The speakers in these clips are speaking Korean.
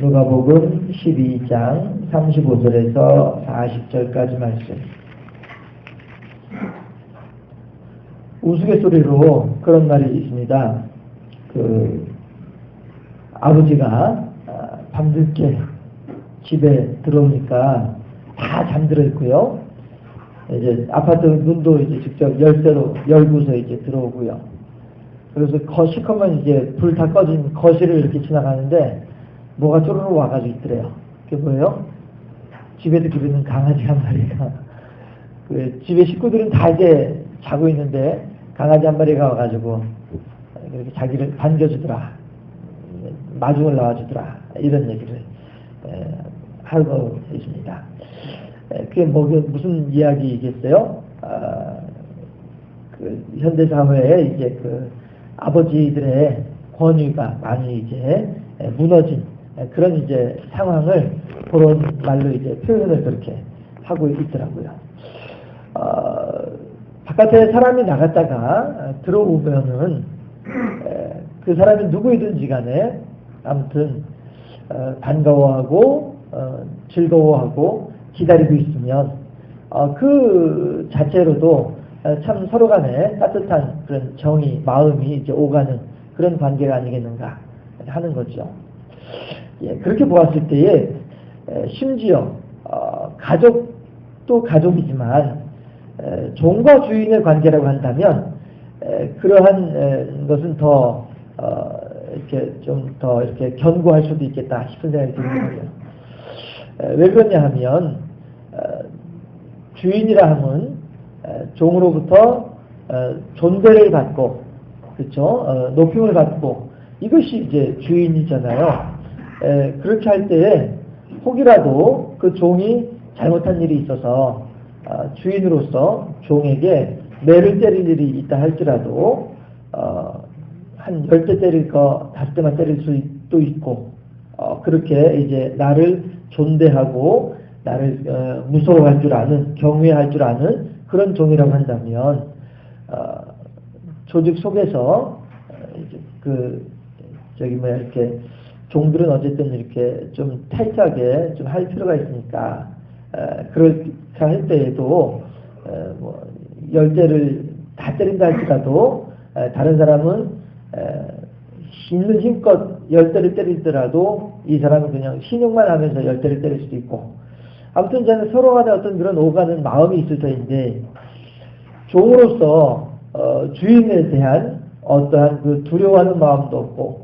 누가복음 12장 35절에서 40절까지 말씀. 우스갯소리로 그런 말이 있습니다. 그 아버지가 아, 밤늦게 집에 들어오니까 다 잠들어 있고요. 이제 아파트 문도 이제 직접 열쇠로 열고서 이제 들어오고요. 그래서 거 시커먼 이제 불 다 꺼진 거실을 이렇게 지나가는데 뭐가 쪼르르 와가지고 있더래요. 그게 뭐예요? 집에도 기르는 강아지 한 마리가 그 집에 식구들은 다 이제 자고 있는데 강아지 한 마리가 와가지고 이렇게 자기를 반겨주더라. 마중을 나와주더라. 이런 얘기를 에, 하고 있습니다. 에, 그게 뭐 무슨 이야기겠어요? 아, 그 현대 사회에 이제 그 아버지들의 권위가 많이 이제 무너진 그런 이제 상황을 그런 말로 이제 표현을 그렇게 하고 있더라고요. 어, 바깥에 사람이 나갔다가 들어오면은 그 사람이 누구이든지 간에 아무튼 어, 반가워하고 어, 즐거워하고 기다리고 있으면 어, 그 자체로도 참 서로 간에 따뜻한 그런 정이 마음이 이제 오가는 그런 관계가 아니겠는가 하는 거죠. 예, 그렇게 보았을 때에 심지어 가족도 가족이지만 종과 주인의 관계라고 한다면 그러한 것은 더 어, 이렇게 좀 더 이렇게 견고할 수도 있겠다 싶은 생각이 드는 거예요. 왜 그러냐 하면 어, 주인이라 함은 종으로부터 어, 존대를 받고 그렇죠 높임을 받고 이것이 이제 주인이잖아요. 그렇게 할 때에 혹이라도 그 종이 잘못한 일이 있어서 주인으로서 종에게 매를 때릴 일이 있다 할지라도 어, 한 열 대 때릴 거 다섯 대만 때릴 수도 있고 어, 그렇게 이제 나를 존대하고 나를 어, 무서워할 줄 아는 경외할 줄 아는 그런 종이라고 한다면 어, 조직 속에서 이제 그 저기 뭐야 이렇게 종들은 어쨌든 이렇게 좀 타이트하게 좀 할 필요가 있으니까 그렇게 할 때에도 뭐 열대를 다 때린다 할지라도 다른 사람은 있는 힘껏 열대를 때리더라도 이 사람은 그냥 신용만 하면서 열대를 때릴 수도 있고. 아무튼 저는 서로 간에 어떤 그런 오가는 마음이 있을 터인데 종으로서 어, 주인에 대한 어떠한 그 두려워하는 마음도 없고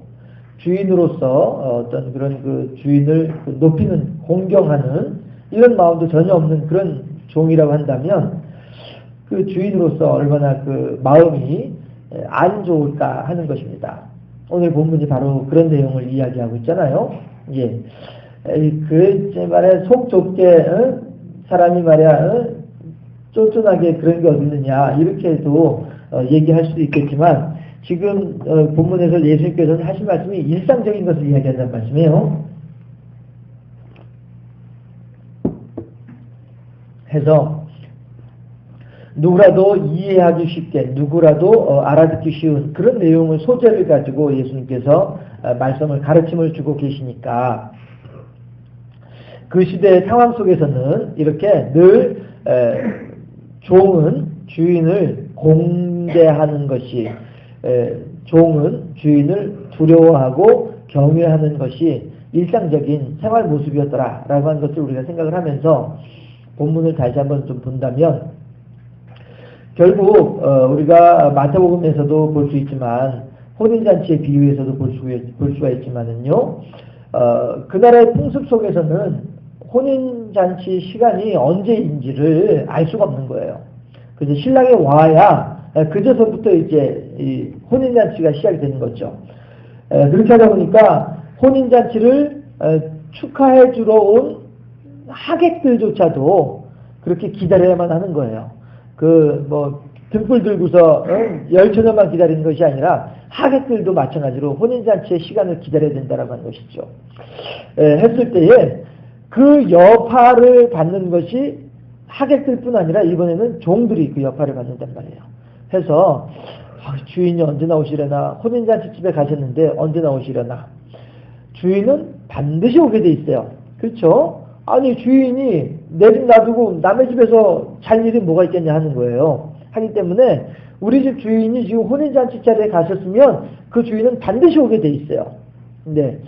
주인으로서 어떤 그런 그 주인을 그 높이는 공경하는 이런 마음도 전혀 없는 그런 종이라고 한다면 그 주인으로서 얼마나 그 마음이 안 좋을까 하는 것입니다. 오늘 본문이 바로 그런 내용을 이야기하고 있잖아요. 예. 그, 제 말에 속 좁게, 어? 사람이 말이야, 어? 쫀쫀하게 그런 게 어디 있느냐, 이렇게도 어, 얘기할 수도 있겠지만, 지금 어, 본문에서 예수님께서는 하신 말씀이 일상적인 것을 이야기한다는 말씀이에요. 해서 누구라도 이해하기 쉽게 누구라도 어, 알아듣기 쉬운 그런 내용을 소재를 가지고 예수님께서 어, 말씀을 가르침을 주고 계시니까 그 시대의 상황 속에서는 이렇게 늘 에, 종은 주인을 공대하는 것이 에, 종은 주인을 두려워하고 경외하는 것이 일상적인 생활 모습이었더라 라고 하는 것을 우리가 생각을 하면서 본문을 다시 한번 좀 본다면 결국 어, 우리가 마태복음에서도 볼 수 있지만 혼인잔치의 비유에서도 볼, 수, 볼 수가 있지만은요 어, 그날의 풍습 속에서는 혼인잔치 시간이 언제인지를 알 수가 없는 거예요. 그래서 신랑이 와야 그제서부터 이제 이 혼인잔치가 시작이 되는 거죠. 에, 그렇게 하다 보니까 혼인잔치를 에, 축하해 주러 온 하객들조차도 그렇게 기다려야만 하는 거예요. 그 뭐 등불 들고서 어? 열처녀만 기다리는 것이 아니라 하객들도 마찬가지로 혼인잔치의 시간을 기다려야 된다라고 하는 것이죠. 에, 했을 때에 그 여파를 받는 것이 하객들뿐 아니라 이번에는 종들이 그 여파를 받는단 말이에요. 해서 아, 주인이 언제 나오시려나 혼인잔치 집에 가셨는데 언제 나오시려나 주인은 반드시 오게 돼 있어요. 그렇죠? 아니 주인이 내 집 놔두고 남의 집에서 잘 일이 뭐가 있겠냐 하는 거예요. 하기 때문에 우리 집 주인이 지금 혼인잔치 자리에 가셨으면 그 주인은 반드시 오게 돼 있어요. 네.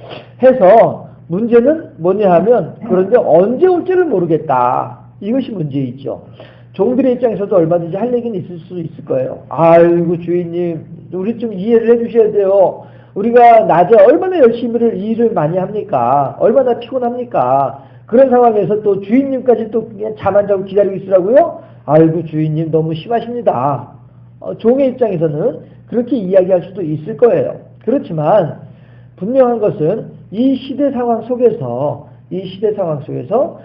해서 문제는 뭐냐 하면 그런데 언제 올지를 모르겠다. 이것이 문제있죠. 종들의 입장에서도 얼마든지 할 얘기는 있을 수 있을 거예요. 아이고 주인님 우리 좀 이해를 해주셔야 돼요. 우리가 낮에 얼마나 열심히 일을 많이 합니까? 얼마나 피곤합니까? 그런 상황에서 또 주인님까지 또 그냥 잠 안 자고 기다리고 있으라고요? 아이고 주인님 너무 심하십니다. 어, 종의 입장에서는 그렇게 이야기할 수도 있을 거예요. 그렇지만 분명한 것은 이 시대 상황 속에서 이 시대 상황 속에서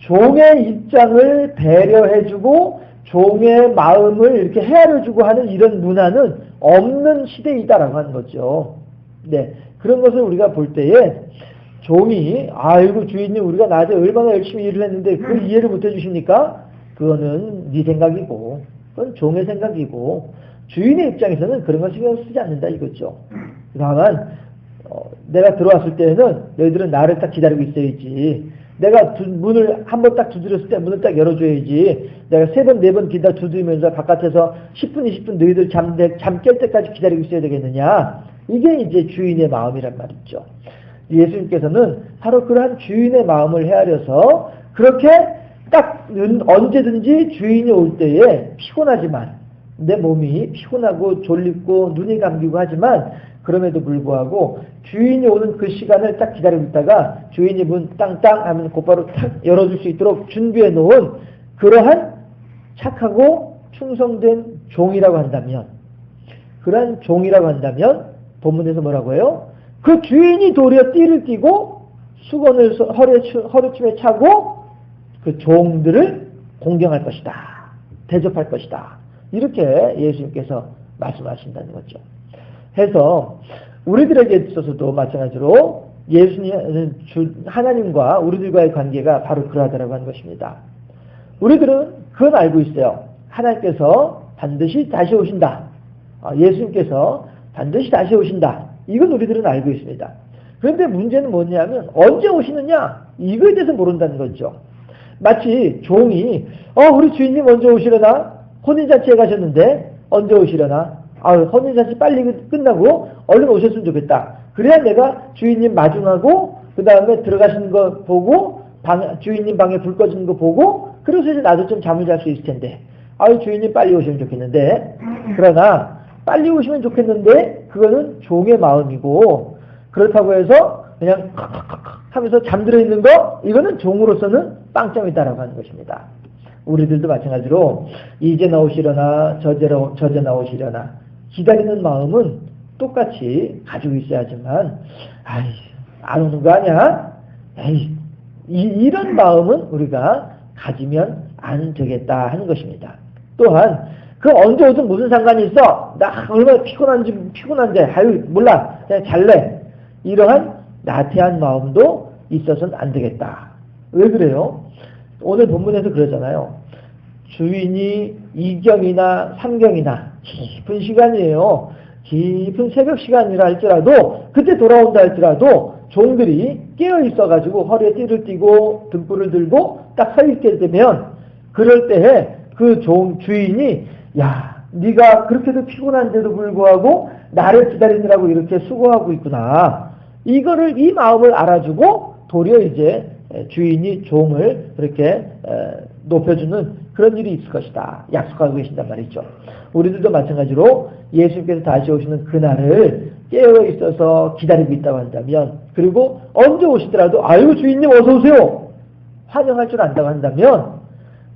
종의 입장을 배려해주고 종의 마음을 이렇게 헤아려주고 하는 이런 문화는 없는 시대이다라고 하는 거죠. 네. 그런 것을 우리가 볼 때에 종이 아이고 주인님 우리가 낮에 얼마나 열심히 일을 했는데 그 이해를 못 해주십니까? 그거는 네 생각이고 그건 종의 생각이고 주인의 입장에서는 그런 거 신경 쓰지 않는다 이거죠. 다만 어, 내가 들어왔을 때는 너희들은 나를 딱 기다리고 있어야지. 내가 두, 문을 한 번 딱 두드렸을 때 문을 딱 열어줘야지. 내가 세 번, 네 번 기다 두드리면서 바깥에서 10분, 20분 너희들 잠, 잠깰 때까지 기다리고 있어야 되겠느냐. 이게 이제 주인의 마음이란 말이죠. 예수님께서는 바로 그러한 주인의 마음을 헤아려서 그렇게 딱 언제든지 주인이 올 때에 피곤하지만 내 몸이 피곤하고 졸립고 눈이 감기고 하지만 그럼에도 불구하고 주인이 오는 그 시간을 딱 기다리고 있다가 주인이 문 땅땅 하면 곧바로 탁 열어줄 수 있도록 준비해 놓은 그러한 착하고 충성된 종이라고 한다면 그러한 종이라고 한다면 본문에서 뭐라고 해요? 그 주인이 도리어 띠를 띠고 수건을 허리에, 허리춤에 차고 그 종들을 공경할 것이다. 대접할 것이다. 이렇게 예수님께서 말씀하신다는 거죠. 해서 우리들에게 있어서도 마찬가지로 예수님, 하나님과 우리들과의 관계가 바로 그러하다라고 하는 것입니다. 우리들은 그건 알고 있어요. 하나님께서 반드시 다시 오신다. 아, 예수님께서 반드시 다시 오신다. 이건 우리들은 알고 있습니다. 그런데 문제는 뭐냐면 언제 오시느냐? 이거에 대해서 모른다는 거죠. 마치 종이 어 우리 주인님 언제 오시려나? 혼인잔치에 가셨는데 언제 오시려나? 아 혼인잔치 빨리 끝나고 얼른 오셨으면 좋겠다. 그래야 내가 주인님 마중하고 그 다음에 들어가시는 거 보고 방, 주인님 방에 불 꺼지는 거 보고 그래서 이제 나도 좀 잠을 잘 수 있을 텐데 아유 주인님 빨리 오시면 좋겠는데 그러나 빨리 오시면 좋겠는데 그거는 종의 마음이고 그렇다고 해서 그냥 하면서 잠들어 있는 거 이거는 종으로서는 빵점이다라고 하는 것입니다. 우리들도 마찬가지로 이제 나오시려나 저제, 저제 나오시려나 기다리는 마음은 똑같이 가지고 있어야지만 아이 안 오는 거 아니야? 에이 이, 런 마음은 우리가 가지면 안 되겠다 하는 것입니다. 또한 그 언제 오든 무슨 상관이 있어? 나 얼마나 피곤한지 피곤한데 아유 몰라 그냥 잘래 이러한 나태한 마음도 있어서는 안 되겠다. 왜 그래요? 오늘 본문에서 그러잖아요. 주인이 이경이나 삼경이나 깊은 시간이에요. 깊은 새벽 시간이라 할지라도 그때 돌아온다 할지라도 종들이 깨어 있어가지고 허리에 띠를 띠고 등불을 들고 딱 서 있게 되면 그럴 때에 그 종 주인이 야 네가 그렇게도 피곤한데도 불구하고 나를 기다리느라고 이렇게 수고하고 있구나. 이거를 이 마음을 알아주고 도리어 이제 주인이 종을 그렇게 높여주는 그런 일이 있을 것이다. 약속하고 계신단 말이죠. 우리들도 마찬가지로 예수님께서 다시 오시는 그날을 깨어 있어서 기다리고 있다고 한다면 그리고 언제 오시더라도 아유 주인님 어서 오세요. 환영할 줄 안다고 한다면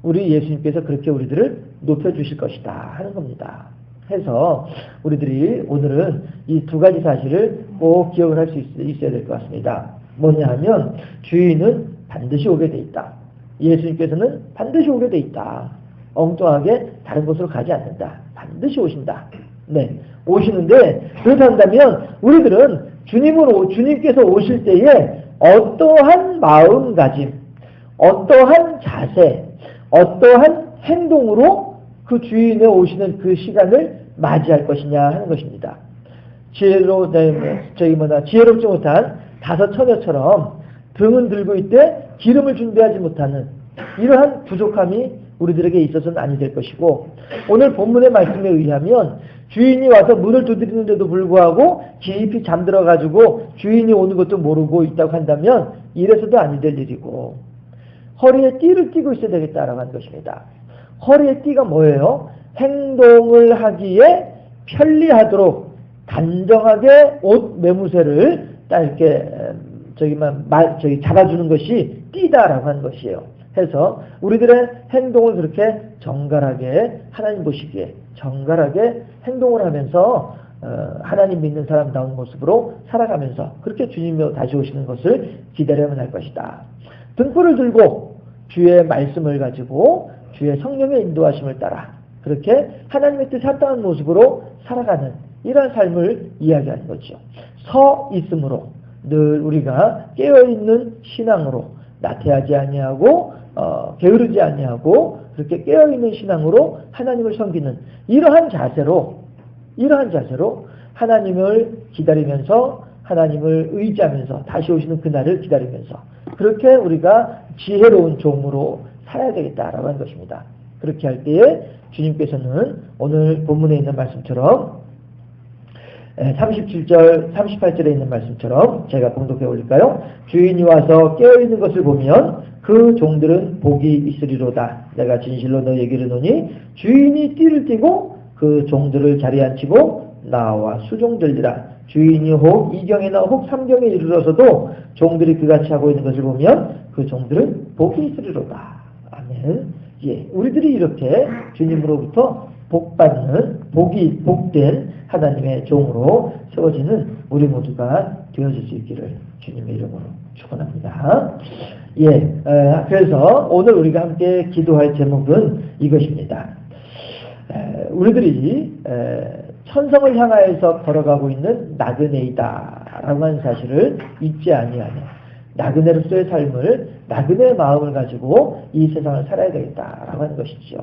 우리 예수님께서 그렇게 우리들을 높여주실 것이다 하는 겁니다. 해서 우리들이 오늘은 이 두 가지 사실을 꼭 기억을 할 수 있어야 될 것 같습니다. 뭐냐 하면 주인은 반드시 오게 돼 있다. 예수님께서는 반드시 오게 돼 있다. 엉뚱하게 다른 곳으로 가지 않는다. 반드시 오신다. 네. 오시는데, 그렇다면 우리들은 주님으로, 주님께서 오실 때에 어떠한 마음가짐, 어떠한 자세, 어떠한 행동으로 그 주인의 오시는 그 시간을 맞이할 것이냐 하는 것입니다. 지혜로, 네, 저희 뭐나, 지혜롭지 못한 다섯 처녀처럼 등은 들고 있되 기름을 준비하지 못하는 이러한 부족함이 우리들에게 있어서는 아니 될 것이고 오늘 본문의 말씀에 의하면 주인이 와서 문을 두드리는데도 불구하고 깊이 잠들어 가지고 주인이 오는 것도 모르고 있다고 한다면 이래서도 아니 될 일이고 허리에 띠를 띠고 있어야 되겠다라고 하는 것입니다. 허리에 띠가 뭐예요? 행동을 하기에 편리하도록 단정하게 옷 매무새를 딱 이렇게 저기만 말 저기 잡아주는 것이 띠다라고 하는 것이에요. 해서 우리들의 행동을 그렇게 정갈하게 하나님 보시기에 정갈하게 행동을 하면서 어, 하나님 믿는 사람다운 모습으로 살아가면서 그렇게 주님이 다시 오시는 것을 기다려야만 할 것이다. 등불을 들고 주의 말씀을 가지고 주의 성령의 인도하심을 따라 그렇게 하나님의 뜻에 합당한 모습으로 살아가는 이러한 삶을 이야기하는 거죠. 서 있으므로 늘 우리가 깨어 있는 신앙으로 나태하지 아니하고 어, 게으르지 아니하고 그렇게 깨어 있는 신앙으로 하나님을 섬기는 이러한 자세로 이러한 자세로 하나님을 기다리면서 하나님을 의지하면서 다시 오시는 그날을 기다리면서 그렇게 우리가 지혜로운 종으로 살아야 되겠다라고 하는 것입니다. 그렇게 할 때에 주님께서는 오늘 본문에 있는 말씀처럼 37절, 38절에 있는 말씀처럼 제가 봉독해 올릴까요? 주인이 와서 깨어있는 것을 보면 그 종들은 복이 있으리로다. 내가 진실로 너에게 이르노니 주인이 띠를 띠고 그 종들을 자리에 앉히고 나와 수종들리라. 주인이 혹 이경이나 혹 삼경에 이르러서도 종들이 그같이 하고 있는 것을 보면 그 종들은 복이 있으리로다. 아멘. 예, 우리들이 이렇게 주님으로부터 복받는 복이 복된 하나님의 종으로 세워지는 우리 모두가 되어질 수 있기를 주님의 이름으로 축원합니다. 예, 그래서 오늘 우리가 함께 기도할 제목은 이것입니다. 우리들이 천성을 향하여서 걸어가고 있는 나그네이다라고 하는 사실을 잊지 아니하며 나그네로서의 삶을 나그네의 마음을 가지고 이 세상을 살아야 되겠다라고 하는 것이죠.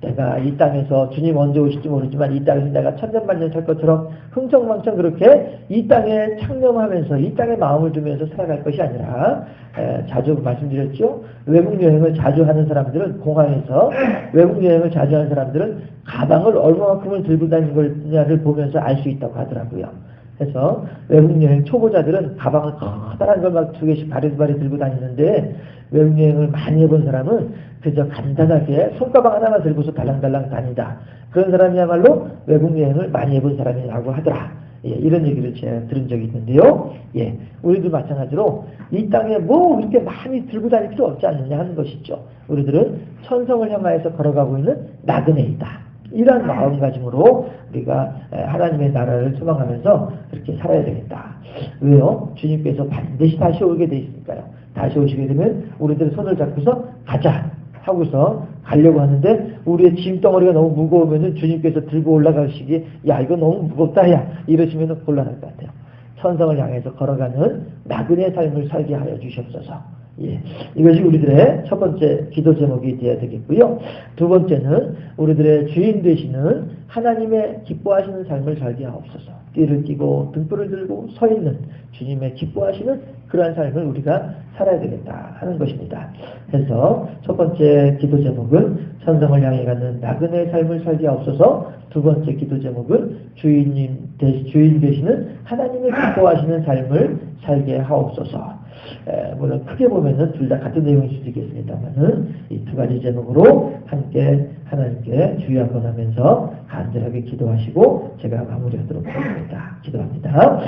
내가 이 땅에서 주님 언제 오실지 모르지만 이 땅에서 내가 천년만년 살 것처럼 흥청망청 그렇게 이 땅에 창념하면서 이 땅에 마음을 두면서 살아갈 것이 아니라 에, 자주 말씀드렸죠. 외국 여행을 자주 하는 사람들은 공항에서 외국 여행을 자주 하는 사람들은 가방을 얼마만큼을 들고 다니는 걸냐를 보면서 알 수 있다고 하더라고요. 그래서 외국 여행 초보자들은 가방을 커다란 걸 막 두 개씩 바리 바리 들고 다니는데 외국 여행을 많이 해본 사람은 그저 간단하게 손가방 하나만 들고서 달랑달랑 다니다. 그런 사람이야말로 외국 여행을 많이 해본 사람이라고 하더라. 예, 이런 얘기를 제가 들은 적이 있는데요. 예, 우리도 마찬가지로 이 땅에 뭐 그렇게 많이 들고 다닐 필요 없지 않느냐 하는 것이죠. 우리들은 천성을 향하여서 걸어가고 있는 나그네이다. 이러한 마음가짐으로 우리가 하나님의 나라를 소망하면서 그렇게 살아야 되겠다. 왜요? 주님께서 반드시 다시 오게 돼 있으니까요. 다시 오시게 되면 우리들 손을 잡고서 가자 하고서 가려고 하는데 우리의 짐덩어리가 너무 무거우면 주님께서 들고 올라가시기에 야 이거 너무 무겁다 야 이러시면 곤란할 것 같아요. 천성을 향해서 걸어가는 나그네 삶을 살게 하여 주시옵소서. 예, 이것이 우리들의 첫 번째 기도 제목이 되어야 되겠고요. 두 번째는 우리들의 주인 되시는 하나님의 기뻐하시는 삶을 살게 하옵소서. 띠를 띠고 등불을 들고 서 있는 주님의 기뻐하시는 그러한 삶을 우리가 살아야 되겠다 하는 것입니다. 그래서 첫 번째 기도 제목은 천성을 향해 가는 나그네의 삶을 살게 하옵소서. 두 번째 기도 제목은 주인님 주인 되시는 하나님의 기뻐하시는 삶을 살게 하옵소서. 에, 물론 크게 보면은 둘 다 같은 내용일 수도 있겠습니다만은 이 두 가지 제목으로 함께 하나님께 주의 한번 하면서 간절하게 기도하시고 제가 마무리하도록 하겠습니다. 기도합니다.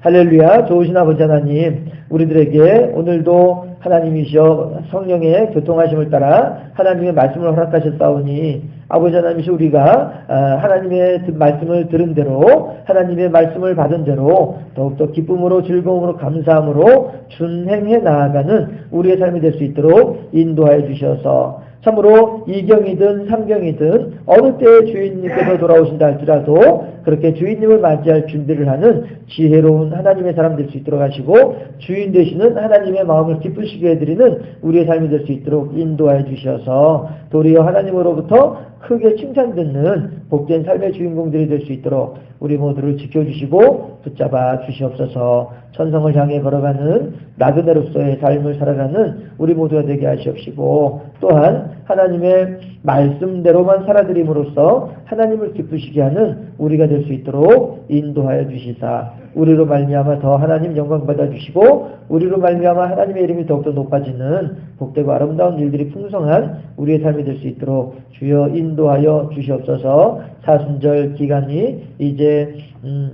할렐루야 좋으신 아버지 하나님 우리들에게 오늘도 하나님이시여 성령의 교통하심을 따라 하나님의 말씀을 허락하셨사오니 아버지 하나님이 우리가 아, 하나님의 말씀을 들은 대로 하나님의 말씀을 받은 대로 더욱더 기쁨으로 즐거움으로 감사함으로 준행해 나아가는 우리의 삶이 될 수 있도록 인도하여 주셔서 참으로 이경이든 삼경이든 어느 때에 주인님께서 돌아오신다 할지라도 그렇게 주인님을 맞이할 준비를 하는 지혜로운 하나님의 사람 될 수 있도록 하시고 주인 되시는 하나님의 마음을 기쁘시게 해드리는 우리의 삶이 될 수 있도록 인도하여 주셔서 도리어 하나님으로부터 크게 칭찬듣는 복된 삶의 주인공들이 될 수 있도록 우리 모두를 지켜주시고 붙잡아 주시옵소서. 천성을 향해 걸어가는 나그네로서의 삶을 살아가는 우리 모두가 되게 하시옵시고 또한 하나님의 말씀대로만 살아드림으로써 하나님을 기쁘시게 하는 우리가 될 수 있도록 인도하여 주시사 우리로 말미암아 더 하나님 영광 받아 주시고 우리로 말미암아 하나님의 이름이 더욱더 높아지는 복되고 아름다운 일들이 풍성한 우리의 삶이 될 수 있도록 주여 인도하여 주시옵소서 사순절 기간이 이제 음,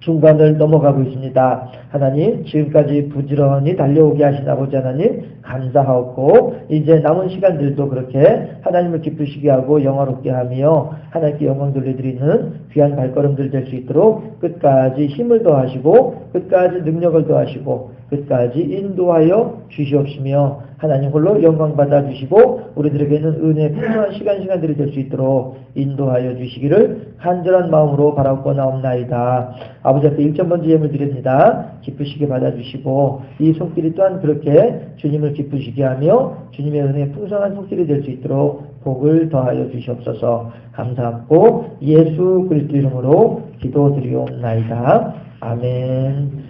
중간을 넘어가고 있습니다. 하나님 지금까지 부지런히 달려오게 하신 아버지 하나님 감사하옵고 이제 남은 시간들도 그렇게 하나님을 기쁘시게 하고 영화롭게 하며 하나님께 영광 돌려드리는 귀한 발걸음들 될 수 있도록 끝까지 힘을 더하시고 끝까지 능력을 더하시고 끝까지 인도하여 주시옵시며 하나님 홀로 영광 받아 주시고 우리들에게는 은혜 풍성한 시간 시간들이 될 수 있도록 인도하여 주시기를 간절한 마음으로 바라고 나옵나이다. 아버지 앞에 일점 번째 예물 드립니다. 기쁘시게 받아 주시고 이 손길이 또한 그렇게 주님을 기쁘시게 하며 주님의 은혜 풍성한 손길이 될 수 있도록 복을 더하여 주시옵소서 감사하고 예수 그리스도 이름으로 기도드리옵나이다. 아멘.